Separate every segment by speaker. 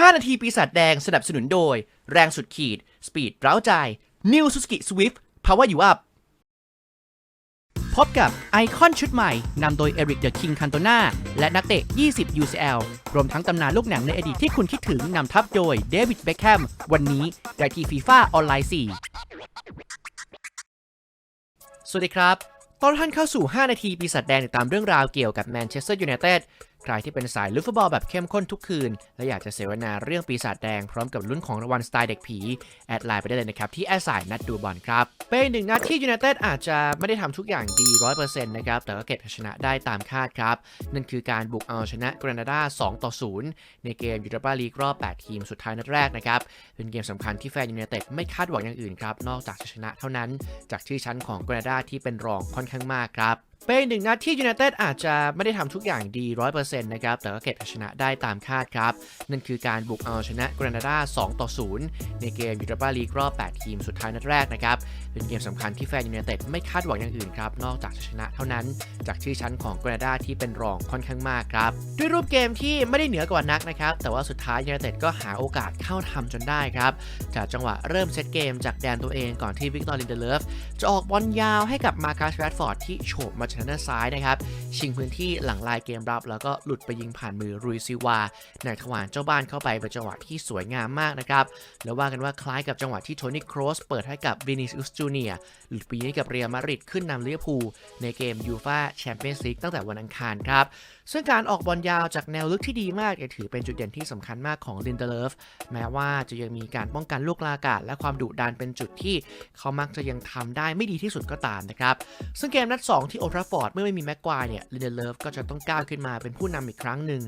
Speaker 1: 5 นาทีปีศาจแดงสนับสนุนโดย แรงสุดขีด สปีดเร้าใจ New Suzuki Swift Power You Up พบกับไอคอนชุดใหม่ นำโดยเอริกเดอะคิงคันโตนาและนักเตะ 20 UCL รวมทั้งตำนานลูกหนังในอดีตที่คุณคิดถึงนำทัพโดยเดวิดเบคแฮมวันนี้ได้ที่ฟีฟ่าออนไลน์ 4 สวัสดีครับ ตอนท่านเข้าสู่ 5 นาทีปีศาจแดงติดตามเรื่องราวเกี่ยวกับแมนเชสเตอร์ยูไนเต็ด ใครที่เป็นสายลุฟบอลแบบเข้มข้นทุกคืน และอยากจะเสวนาเรื่องปีศาจแดงพร้อมกับลุ้นของรางวัลสไตล์เด็กผี แอดไลน์ไปได้เลยนะครับ ที่แอดสายนัดดูบอลครับ เป็นหนึ่งนัดที่ยูไนเต็ดอาจจะไม่ได้ทำทุกอย่างดี 100%นะครับ แต่ก็เก็บชนะได้ตามคาดครับ นั่นคือการบุกเอาชนะกรานาดา2ต่อ0ในเกมยูโรปาลีกรอบ 8 ทีมสุดท้ายนัดแรกนะครับเป็นเกมสำคัญที่แฟนยูไนเต็ดไม่คาดหวังอย่างอื่นครับนอกจากชนะเท่านั้น จากชื่อชั้นของกรานาดาที่เป็นรองค่อนข้างมากครับ เป็นหนึ่งนัดที่ยูไนเต็ดอาจจะไม่ได้ทำทุกอย่างดี 100%นะครับ แต่ก็เก็บชนะได้ตามคาดครับ นั่นคือการบุกเอาชนะกรานาดา 2 ต่อ 0 ในเกมยูโรปาลีกรอบ 8 ทีมสุดท้ายนัดแรกนะครับ เป็นเกมสำคัญที่แฟนยูไนเต็ดไม่คาดหวังอย่างอื่นครับ นอกจากชนะเท่านั้น จากชื่อชั้นของกรานาดาที่เป็นรองค่อนข้างมากครับ ด้วยรูปเกมที่ไม่ได้เหนือกว่านักนะครับ แต่ว่าสุดท้ายยูไนเต็ดก็หาโอกาสเข้าทำจนได้ครับ จากจังหวะเริ่มเซตเกมจากแดนตัวเองก่อนที่วิกตอร์ลินเดเลฟจะออกบอลยาวให้กับมาคัสแรดฟอร์ดที่โฉบมาจากทางด้านซ้ายนะครับ ชิงพื้นที่หลังลายเกมรับ แล้วก็หลุดไปยิงผ่านมือรุยซิวาในทวารเจ้าบ้านเข้าไปเป็นจังหวะที่สวยงามมากนะครับ แล้วว่ากันว่าคล้ายกับจังหวะที่โทนี่โครสเปิดให้กับวินิซิอุสจูเนียหลุดไปยิงกับเรียมาริดขึ้นนำลิเวอร์พูลในเกมยูฟาแชมเปี้ยนส์ลีกตั้งแต่วันอังคารครับซึ่งการออกบอลยาวจากแนวลึกที่ดีมากเนี่ยถือเป็นจุดเด่นที่สำคัญมากของลินเดเลฟแม้ว่าจะยังมีการป้องกันลูกลาอากาศ และความดุดันเป็นจุดที่เขามักจะยังทำได้ไม่ดีที่สุดก็ตามนะครับ ซึ่งเกมนัด 2 ที่โอลด์แทราฟอร์ดเมื่อไม่มีแม็กควายเนี่ยลินเดเลฟก็จะต้องก้าวขึ้นมาเป็นผู้นำอีกครั้งหนึ่ง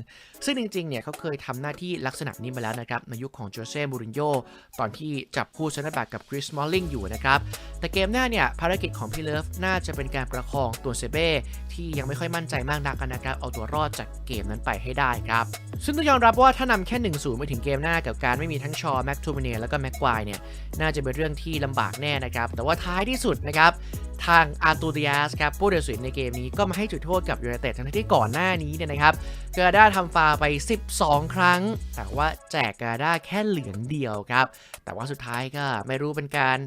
Speaker 1: ซึ่งจริงๆเนี่ยเขาเคยทำหน้าที่ลักษณะนี้มาแล้วนะครับ ในยุคของโจเซ่มูรินโญ่ตอนที่จับคู่เซนเตอร์แบกกับคริสมอลลิงอยู่นะครับ แต่เกมหน้าเนี่ยภารกิจของพี่เลิฟน่าจะเป็นการประคองตัวเซเบ้ที่ยังไม่ค่อยมั่นใจมากนักนะครับเอาตัวรอดจากเกมนั้นไปให้ได้ครับซึ่งต้องยอมรับว่าถ้านำแค่1นศูนย์ไปถึงเกมหน้ากับการไม่มีทั้งชอแม็กทูมเนียแล้วก็แม็กควายเนี่ยน่าจะเป็นเรื่องที่ลำบากแน่นะครับแต่ว่าท้ายที่สุดนะครับ ทางอาร์ตูเดียสครับผู้เดือดสุดในเกมนี้ก็มาให้จุดโทษกับยูไนเต็ดทั้งที่ก่อนหน้านี้เนี่ยนะครับ กาดาทำฟาวไป 12 ครั้ง แต่ว่าแจกกาดาแค่เหลืองเดียวครับ แต่ว่าสุดท้ายก็ไม่รู้เป็นการ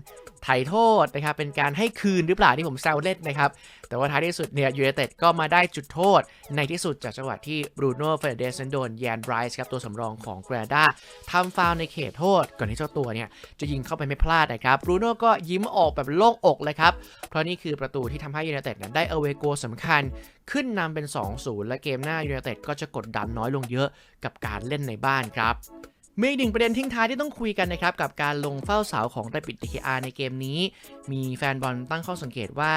Speaker 1: ไถ่โทษนะครับ เป็นการให้คืนหรือเปล่าที่ผมแซวเล่นนะครับ แต่ว่าท้ายที่สุดเนี่ยยูไนเต็ดก็มาได้จุดโทษ ในที่สุดจากจังหวะที่บรูโน่เฟรเดสันโดนแยนไรส์ครับตัวสำรองของกราดาทำฟาวในเขตโทษ ก่อนที่เจ้าตัวเนี่ยจะยิงเข้าไปไม่พลาดนะครับบรูโน่ก็ยิ้มออกแบบโล่งอกเลยครับ เพราะนี่คือประตูที่ทำให้ยูไนเต็ดนั้นได้เอเวโกสำคัญ ขึ้นนำเป็น 2-0 และเกมหน้ายูไนเต็ดก็จะกดดันน้อยลงเยอะกับการเล่นในบ้านครับมีอีกหนึ่งประเด็นทิ้งท้ายที่ต้องคุยกันนะครับ กับการลงเฝ้าเสาของไรปิด DKR ในเกมนี้ มีแฟนบอลตั้งข้อสังเกตว่า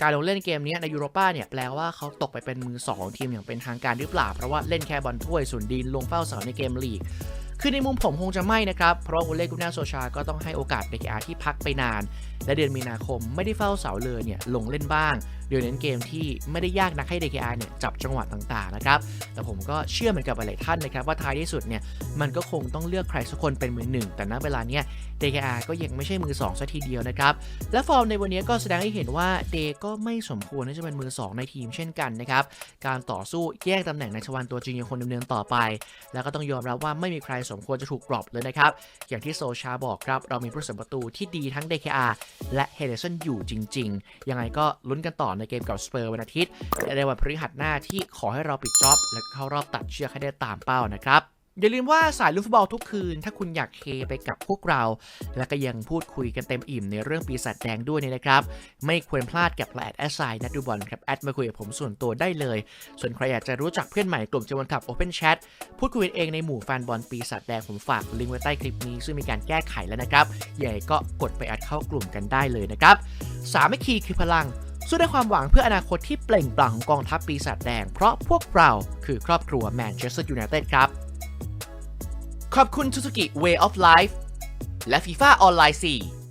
Speaker 1: การลงเล่นเกมนี้ในยูโรป้าเนี่ย แปลว่าเขาตกไปเป็นมือ 2 ทีมอย่างเป็นทางการหรือเปล่า เพราะว่าเล่นแค่บอลถ้วยส่วนดีนลงเฝ้าเสาในเกมลีก คือในมุมผมคงจะไม่นะครับ เพราะโอเล่กุน่าโซชาก็ต้องให้โอกาส DKR ที่พักไปนาน และเดือนมีนาคมไม่ได้เฝ้าเสาเลยเนี่ยลงเล่นบ้าง โดยเน้นเกมที่ไม่ได้ยากนักให้ DKR เนี่ยจับจังหวะต่างๆนะครับ แต่ผมก็เชื่อเหมือนกับหลายท่านนะครับว่าท้ายที่สุดเนี่ยมันก็คงต้องเลือกใครสักคนเป็นมือหนึ่ง แต่ณเวลาเนี้ย DKR ก็ยังไม่ใช่มือ2ซะทีเดียวนะครับ และฟอร์มในวันนี้ก็แสดงให้เห็นว่าเดก็ไม่สมควรที่จะเป็นมือ 2 ในทีมเช่นกันนะครับ การต่อสู้แยกตำแหน่งในชวันตัวจริงยังคงดำเนินต่อไป แล้วก็ต้องยอมรับว่าไม่มีใครสมควรจะถูกปรอบเลยนะครับ อย่างที่โซชาบอกครับ เรามีผู้รักษาประตูที่ดีทั้ง DKR และเฮเดสันอยู่จริง ๆ ยังไงก็ลุ้นกันต่อในเกมกับสเปอร์วันอาทิตย์และในวันพฤหัสหน้าที่ขอให้เราปิดจ็อบและเข้ารอบตัดเชือกให้ได้ตามเป้านะครับ อย่าลืมว่าสายลูกฟุตบอลทุกคืน ถ้าคุณอยากเคไปกับพวกเรา และก็ยังพูดคุยกันเต็มอิ่มในเรื่องปีศาจแดงด้วยเนี่ยนะครับ ไม่ควรพลาดกับแอดแอสไซน์นัดดูบอลครับ แอดมาคุยกับผมส่วนตัวได้เลย ส่วนใครอยากจะรู้จักเพื่อนใหม่กลุ่มจวันขับ Open Chat พูดคุยกันเองในหมู่แฟนบอลปีศาจแดงผมฝากลิงก์ไว้ใต้คลิปนี้ซึ่งมีการแก้ไขแล้วนะครับยังไงก็กดไปแอดเข้ากลุ่มกันได้เลยนะครับสามัคคีคือพลังสู้ด้วยความหวังเพื่ออนาคตที่เปล่งปลั่งของกองทัพปีศาจแดง เพราะพวกเราคือครอบครัวแมนเชสเตอร์ยูไนเต็ดครับ ขอบคุณ Suzuki Way of Life และ FIFA Online 4